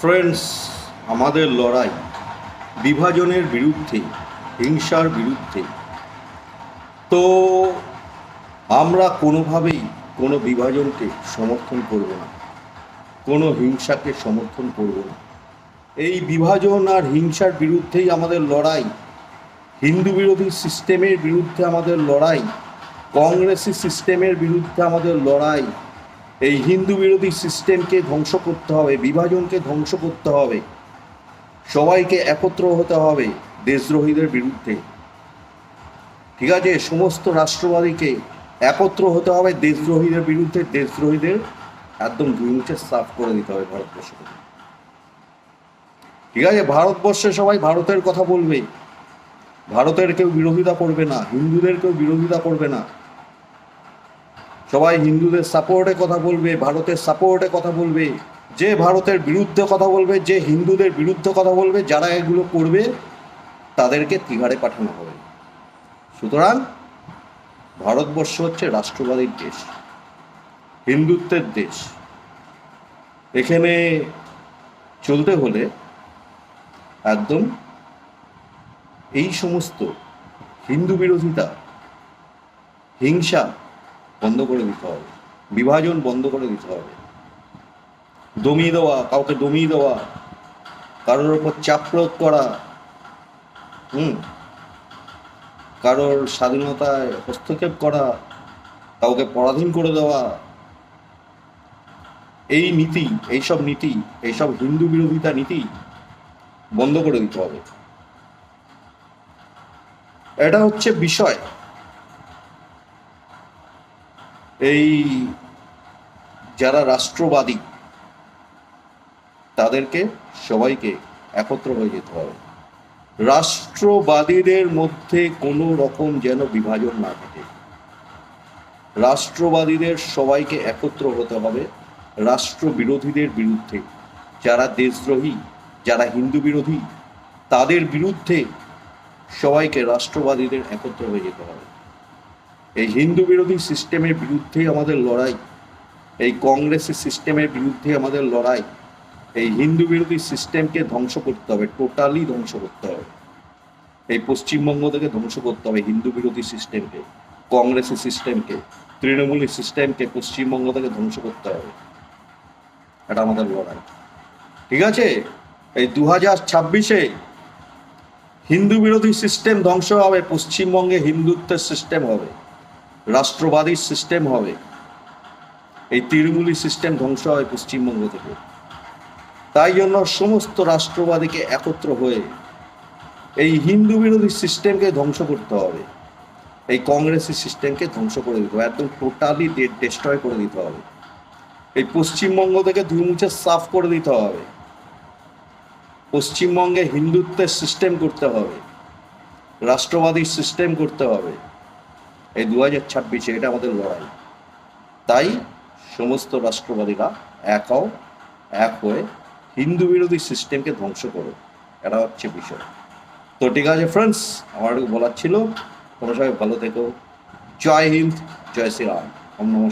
Friends আমাদের লড়াই বিভাজনের বিরুদ্ধে, হিংসার বিরুদ্ধে। তো আমরা কোনোভাবেই কোনো বিভাজনকে সমর্থন করব না, কোনো হিংসাকে সমর্থন করব না। এই বিভাজন আর হিংসার বিরুদ্ধেই আমাদের লড়াই, হিন্দু বিরোধী সিস্টেমের বিরুদ্ধে আমাদের লড়াই, কংগ্রেসি সিস্টেমের বিরুদ্ধে আমাদের লড়াই এই হিন্দু বিরোধী সিস্টেমকে ধ্বংস করতে হবে, বিভাজনকে ধ্বংস করতে হবে। সবাইকে একত্র হতে হবে দেশদ্রোহীদের বিরুদ্ধে। ঠিক আছে? সমস্ত রাষ্ট্রবাদীকে একত্র হতে হবে দেশদ্রোহীদের বিরুদ্ধে। দেশদ্রোহীদের একদম দুই মুখে সাফ করে দিতে হবে ভারতবর্ষকে। ঠিক আছে? ভারতবর্ষে সবাই ভারতের কথা বলবে। ভারতের কেউ বিরোধিতা করবে না, হিন্দুদের কেউ বিরোধিতা করবে না। সবাই হিন্দুদের সাপোর্টে কথা বলবে, ভারতের সাপোর্টে কথা বলবে, যে ভারতের বিরুদ্ধে কথা বলবে, যে হিন্দুদের বিরুদ্ধে কথা বলবে, যারা এগুলো করবে, তাদেরকে তিহারে পাঠানো হবে। সুতরাং ভারতবর্ষ হচ্ছে রাষ্ট্রবাদীর দেশ, হিন্দুত্বের দেশ। এখানে চলতে হলে একদম এই সমস্ত হিন্দু বিরোধিতা, হিংসা বন্ধ করে দিতে হবে। বিভাজন বন্ধ করে দিতে হবে। দমিয়ে দেওয়া, কাউকে দমিয়ে দেওয়া, কারোর ওপর চাপ প্রয়োগ করা, হুম? কারোর স্বাধীনতায় হস্তক্ষেপ করা, কাউকে পরাধীন করে দেওয়া। এই নীতি, এইসব নীতি, এইসব হিন্দু বিরোধিতা নীতি বন্ধ করে দিতে হবে। এটা হচ্ছে বিষয়। এই যারা রাষ্ট্রবাদী, তাদেরকে সবাইকে একত্র হয়ে যেতে হবে। রাষ্ট্রবাদীদের মধ্যে কোনো রকম যেন বিভাজন না থাকে রাষ্ট্রবাদীদের সবাইকে একত্র হতে হবে রাষ্ট্র বিরোধীদের বিরুদ্ধে। যারা দেশদ্রোহী, যারা হিন্দু বিরোধী তাদের বিরুদ্ধে সবাইকে রাষ্ট্রবাদীদের একত্র হয়ে যেতে হবে। এই হিন্দু বিরোধী সিস্টেমের বিরুদ্ধে আমাদের লড়াই, এই কংগ্রেসের সিস্টেমের বিরুদ্ধে আমাদের লড়াই, এই হিন্দু বিরোধী সিস্টেমকে ধ্বংস করতে হবে, টোটালি ধ্বংস করতে হবে। এই পশ্চিমবঙ্গ থেকে ধ্বংস করতে হবে হিন্দু বিরোধী সিস্টেমকে, কংগ্রেসের সিস্টেমকে, তৃণমূলী সিস্টেমকে পশ্চিমবঙ্গ থেকে ধ্বংস করতে হবে। এটা আমাদের লড়াই। ঠিক আছে? এই দু হাজার ছাব্বিশে হিন্দু বিরোধী সিস্টেম ধ্বংস হবে, পশ্চিমবঙ্গে হিন্দুত্বের সিস্টেম হবে। রাষ্ট্রবাদী সিস্টেম হবে। এই তৃণমূলী সিস্টেম ধ্বংস হয় পশ্চিমবঙ্গ থেকে। তাই জন্য সমস্ত রাষ্ট্রবাদীকে একত্র হয়ে এই হিন্দু বিরোধী সিস্টেমকে ধ্বংস করতে হবে। এই কংগ্রেসি সিস্টেমকে ধ্বংস করে দিতে হবে। একদম টোটালি ডিস্ট্রয় করে দিতে হবে। এই পশ্চিমবঙ্গ থেকে দুই মুছে সাফ করে দিতে হবে। পশ্চিমবঙ্গে হিন্দুত্বের সিস্টেম করতে হবে। রাষ্ট্রবাদী সিস্টেম করতে হবে। এই দু হাজার ছাব্বিশে এটা আমাদের লড়াই। তাই সমস্ত রাষ্ট্রবাদীরা এক হও, এক হয়ে হিন্দু বিরোধী সিস্টেমকে ধ্বংস করো। এটা হচ্ছে বিষয়। তো ঠিক আছে ফ্রেন্ডস আমার বলার ছিল। তোমরা সবাই ভালো থেকো। জয় হিন্দ, জয় শ্রীরাম। ওম নম